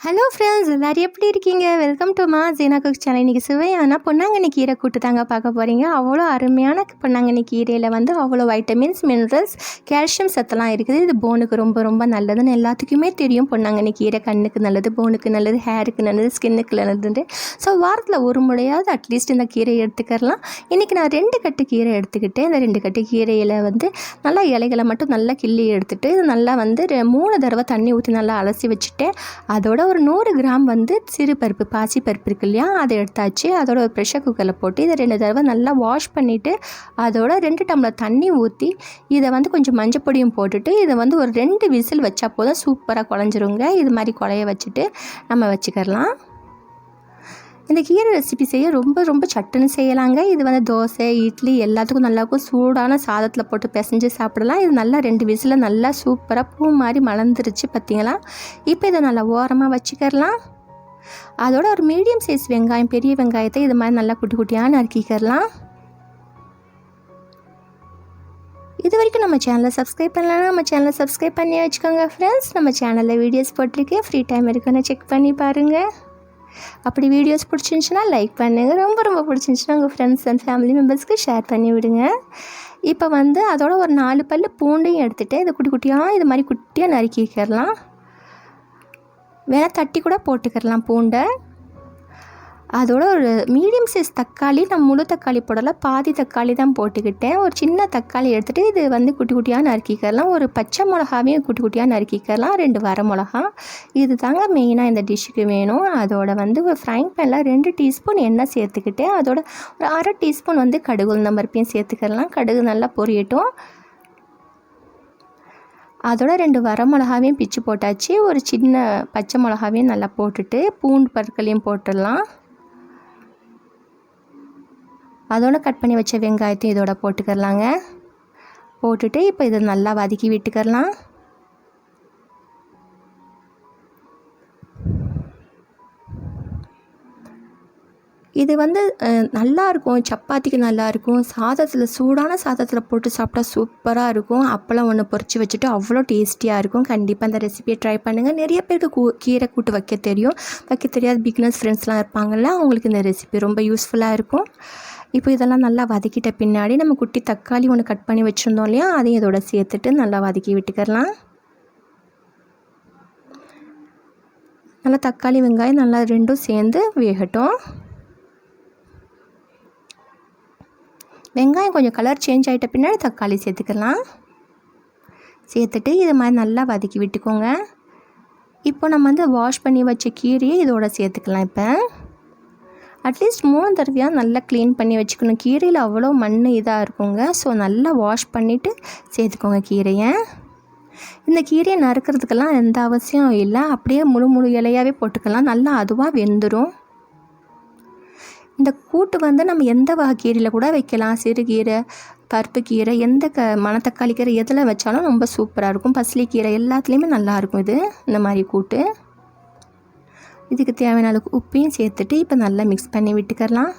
Hello friends எல்லோரும் எப்படி இருக்கீங்க? வெல்கம் டு மா ஜீனா குக் சேனல் இன்றைக்கி சுவையான பொன்னாங்கண்ணி கீரை கூட்டு தாங்க பார்க்க போகிறீங்க அவ்வளோ அருமையான பொன்னாங்கண்ணி கீரையில் வந்து அவ்வளோ வைட்டமின்ஸ் மினரல்ஸ் கால்சியம் சத்தெல்லாம் இருக்குது. இது போனுக்கு ரொம்ப ரொம்ப நல்லதுன்னு எல்லாத்துக்குமே தெரியும். பொன்னாங்கண்ணி கீரை கண்ணுக்கு நல்லது போனுக்கு நல்லது ஹேருக்கு நல்லது ஸ்கின்னுக்கு நல்லதுன்ட்டு. ஸோ வாரத்தில் ஒரு முறையாவது அட்லீஸ்ட் இந்த கீரையை எடுத்துக்கலாம் இன்றைக்கி நான் ரெண்டு கட்டு கீரை எடுத்துக்கிட்டேன். இந்த ரெண்டு கட்டு கீரையில் வந்து நல்லா இலைகளை மட்டும் நல்லா கிள்ளி எடுத்துகிட்டு இது நல்லா வந்து ரெ- மூணு தடவை தண்ணி ஊற்றி நல்லா அலசி வச்சுட்டேன். அதோட ஒரு நூறு கிராம் வந்து சிறு பருப்பு பாசி பருப்பு இருக்கு இல்லையா? அதை எடுத்தாச்சு. அதோட ஒரு ப்ரெஷர் குக்கரில் போட்டு இதை ரெண்டு தடவை நல்லா வாஷ் பண்ணிவிட்டு அதோட ரெண்டு டம்ளர் தண்ணி ஊற்றி இதை வந்து கொஞ்சம் மஞ்சள் பொடியும் போட்டுட்டு இதை வந்து ஒரு ரெண்டு விசில் வச்சா போதும். சூப்பராக குழஞ்சிருங்க. இது மாதிரி குழைய வச்சுட்டு நம்ம வச்சுக்கலாம் இந்த கீரை ரெசிபி செய்ய ரொம்ப ரொம்ப சட்டுன்னு செய்யலாங்க. இது வந்து தோசை இட்லி எல்லாத்துக்கும் நல்லாயிருக்கும் சூடான சாதத்தில் போட்டு பிசைஞ்சு சாப்பிடலாம். இது நல்லா ரெண்டு விசில் நல்லா சூப்பராக பூ மாதிரி மலர்ந்துருச்சு பார்த்தீங்களா இப்போ இதை நல்லா ஓரமாக வச்சுக்கிறலாம். அதோட ஒரு மீடியம் சைஸ் வெங்காயம் பெரிய வெங்காயத்தை இது மாதிரி நல்லா குட்டி குட்டியாக நறுக்கிக்கிறலாம். இது வரைக்கும் நம்ம சேனலை சப்ஸ்கிரைப் பண்ணலாம் நம்ம சேனலை சப்ஸ்கிரைப் பண்ணி வச்சுக்கோங்க ஃப்ரெண்ட்ஸ் நம்ம சேனலில் வீடியோஸ் போட்டிருக்கேன். ஃப்ரீ டைம் இருக்குன்னு செக் பண்ணி பாருங்கள் அப்படி வீடியோஸ் பிடிச்சிருந்துச்சுன்னா லைக் பண்ணுங்கள் ரொம்ப ரொம்ப பிடிச்சிருந்துச்சுன்னா உங்கள் ஃப்ரெண்ட்ஸ் அண்ட் ஃபேமிலி மெம்பர்ஸ்க்கு ஷேர் பண்ணி விடுங்க. இப்போ வந்து அதோட ஒரு நாலு பல் பூண்டையும் எடுத்துகிட்டு இதை குட்டி குட்டியாக இது மாதிரி குட்டியாக நறுக்கிக்கிறலாம் வேணால் தட்டி கூட போட்டுக்கிறலாம் பூண்டை. அதோட ஒரு மீடியம் சைஸ் தக்காளி நான் முழு தக்காளி போடலை பாதி தக்காளி தான் போட்டுக்கிட்டேன். ஒரு சின்ன தக்காளி எடுத்துகிட்டு இது வந்து குட்டி குட்டியாக நறுக்கிக்கலாம். ஒரு பச்சை மிளகாவையும் குட்டி குட்டியாக நறுக்கிக்கலாம். ரெண்டு வர மிளகா. இது தாங்க மெயினாக இந்த டிஷ்ஷுக்கு வேணும். அதோட வந்து ஒரு ஃப்ரைங் பேனில் ரெண்டு டீஸ்பூன் எண்ணெய் சேர்த்துக்கிட்டு அதோட ஒரு அரை டீஸ்பூன் வந்து கடுகு உளுந்தம் பருப்பையும் சேர்த்துக்கலாம். கடுகு நல்லா பொரியட்டும். அதோட ரெண்டு வர மிளகாவையும் பிச்சு போட்டாச்சு. ஒரு சின்ன பச்சை மிளகாவையும் நல்லா போட்டுட்டு பூண்டு பற்களையும் போட்டுடலாம். அதோட கட் பண்ணி வச்ச வெங்காயத்தையும் இதோட போட்டுக்கிறலாங்க. போட்டுட்டு இப்போ இதை நல்லா வதக்கி விட்டுக்கிறலாம். இது வந்து நல்லாயிருக்கும் சப்பாத்திக்கு நல்லாயிருக்கும் சாதத்தில் சூடான சாதத்தில் போட்டு சாப்பிட்டா சூப்பராக இருக்கும். அப்பளம் ஒன்று பொரிச்சு வச்சுட்டு அவ்வளோ டேஸ்டியாக இருக்கும். கண்டிப்பாக அந்த ரெசிபியை ட்ரை பண்ணுங்கள் நிறைய பேருக்கு கூ கீரை கூட்டு வைக்க தெரியும். வைக்க தெரியாத பிக்னஸ் ஃப்ரெண்ட்ஸ்லாம் இருப்பாங்கள்ல அவங்களுக்கு இந்த ரெசிபி ரொம்ப யூஸ்ஃபுல்லாக இருக்கும். இப்போ இதெல்லாம் நல்லா வதக்கிட்ட பின்னாடி நம்ம குட்டி தக்காளி ஒன்று கட் பண்ணி வச்சுருந்தோம் இல்லையா அதையும் இதோட சேர்த்துட்டு நல்லா வதக்கி விட்டுக்கிறலாம் நல்லா தக்காளி வெங்காயம் நல்லா ரெண்டும் சேர்ந்து வேகட்டும். வெங்காயம் கொஞ்சம் கலர் சேஞ்ச் ஆகிட்ட பின்னாடி தக்காளி சேர்த்துக்கலாம். சேர்த்துட்டு இது மாதிரி நல்லா வதக்கி விட்டுக்கோங்க. இப்போ நம்ம வந்து வாஷ் பண்ணி வச்ச கீரையை இதோட சேர்த்துக்கலாம் இப்போ. அட்லீஸ்ட் மூணு தடவையாக நல்லா க்ளீன் பண்ணி வச்சுக்கணும். கீரையில் அவ்வளோ மண் இதாக இருக்குங்க. ஸோ நல்லா வாஷ் பண்ணிவிட்டு சேர்த்துக்கோங்க கீரையை. இந்த கீரையை நறுக்கிறதுக்கெல்லாம் எந்த அவசியம் இல்லை. அப்படியே முழு முழு இலையாகவே போட்டுக்கலாம். நல்லா அதுவாக வெந்துடும் இந்த கூட்டு வந்து நம்ம எந்த வகை கீரையில் கூட வைக்கலாம். சிறுகீரை பருப்பு கீரை எந்த க மணத்தக்காளி கீரை எதில் வச்சாலும் ரொம்ப சூப்பராக இருக்கும். பசலி கீரை எல்லாத்துலேயுமே நல்லாயிருக்கும் இது இந்த மாதிரி கூட்டு. இதுக்கு தேவையான அளவுக்கு உப்பையும் சேர்த்துட்டு இப்போ நல்லா மிக்ஸ் பண்ணி விட்டுக்கலாம்.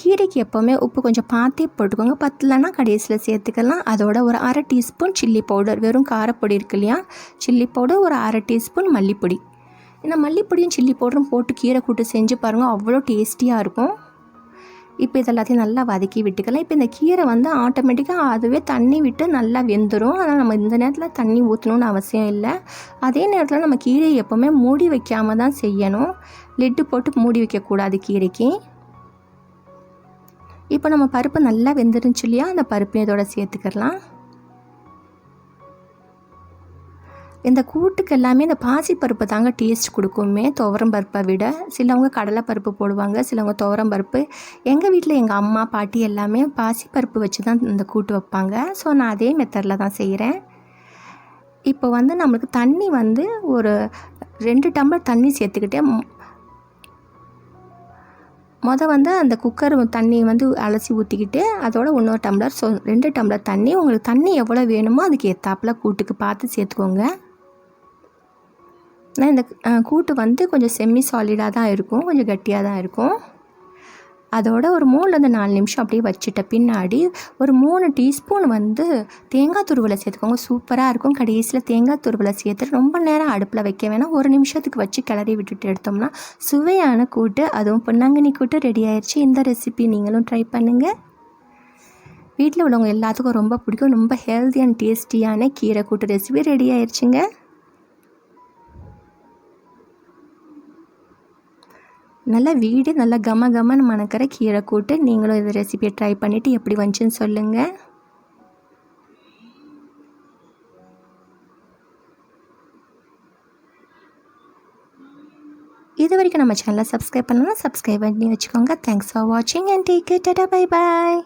கீரைக்கு எப்போவுமே உப்பு கொஞ்சம் பார்த்தே போட்டுக்கோங்க. பத்தலைன்னா கடைசியில் சேர்த்துக்கலாம். அதோட ஒரு அரை டீஸ்பூன் சில்லி பவுடர். வெறும் காரப்பொடி இருக்கு இல்லையா? சில்லி பவுடர் ஒரு அரை டீஸ்பூன் மல்லிப்பொடி. இந்த மல்லிப்பொடியும் சில்லி பவுடரும் போட்டு கீரை கூட்டு செஞ்சு பாருங்கள் அவ்வளோ டேஸ்டியாக இருக்கும். இப்போ இது எல்லாத்தையும் நல்லா வதக்கி விட்டுக்கலாம். இப்போ இந்த கீரை வந்து ஆட்டோமேட்டிக்காக அதுவே தண்ணி விட்டு நல்லா வெந்துடும் ஆனால் நம்ம இந்த நேரத்தில் தண்ணி ஊற்றணும்னு அவசியம் இல்லை. அதே நேரத்தில் நம்ம கீரையை எப்போவுமே மூடி வைக்காம தான் செய்யணும். லிட்டு போட்டு மூடி வைக்கக்கூடாது கீரைக்கு. இப்போ நம்ம பருப்பு நல்லா வெந்துருந்துச்சு இல்லையா? அந்த பருப்பையும் இதோட சேர்த்துக்கலாம். இந்த கூட்டுக்கு எல்லாமே இந்த பாசி பருப்பு தாங்க டேஸ்ட் கொடுக்குமே. துவரம் பருப்பை விட சிலவங்க கடலை பருப்பு போடுவாங்க சிலவங்க துவரம் பருப்பு. எங்கள் வீட்டில் எங்கள் அம்மா பாட்டி எல்லாமே பாசி பருப்பு வச்சு தான் இந்த கூட்டு வைப்பாங்க. ஸோ நான் அதே மெத்தடில் தான் செய்கிறேன் இப்போ வந்து நம்மளுக்கு தண்ணி வந்து ஒரு ரெண்டு டம்ளர் தண்ணி சேர்த்துக்கிட்டே மொ- மொதல் வந்து அந்த குக்கர் தண்ணி வந்து அலசி ஊற்றிக்கிட்டு அதோட இன்னொரு டம்ளர் ஸோ ரெண்டு டம்ளர் தண்ணி. உங்களுக்கு தண்ணி எவ்வளோ வேணுமோ அதுக்கு ஏற்றாப்புல கூட்டுக்கு பார்த்து சேர்த்துக்கோங்க. ஆனால் இந்த கூட்டு வந்து கொஞ்சம் செம்மி சாலிடாக தான் இருக்கும். கொஞ்சம் கட்டியாக தான் இருக்கும். அதோட ஒரு மூணுலேருந்து நாலு நிமிஷம் அப்படியே வச்சுட்ட பின்னாடி ஒரு மூணு டீஸ்பூன் வந்து தேங்காய் துருவலை சேர்த்துக்கோங்க. சூப்பராக இருக்கும். கடைசியில் தேங்காய் துருவலை சேர்த்துட்டு ரொம்ப நேரம் அடுப்பில் வைக்க வேணாம். ஒரு நிமிஷத்துக்கு வச்சு கிளறி விட்டுட்டு எடுத்தோம்னா சுவையான கூட்டு அதுவும் பொன்னாங்கண்ணி கூட்டு ரெடி ஆயிடுச்சு இந்த ரெசிபி நீங்களும் ட்ரை பண்ணுங்கள் வீட்டில் உள்ளவங்க எல்லாத்துக்கும் ரொம்ப பிடிக்கும். ரொம்ப ஹெல்த்தி அண்ட் டேஸ்டியான கீரை கூட்டு ரெசிபி ரெடி ஆயிடுச்சுங்க நல்லா வீடு நல்லா கம கமன்னு மணக்கிற கீரை கூட்டு நீங்களும் இந்த ரெசிபியை ட்ரை பண்ணிவிட்டு எப்படி வந்துச்சுன்னு சொல்லுங்கள் இது வரைக்கும் நம்ம சேனலை சப்ஸ்கிரைப் பண்ணலாம் சப்ஸ்கிரைப் பண்ணி வச்சுக்கோங்க. தேங்க்ஸ் ஃபார் வாட்சிங் and take it bye bye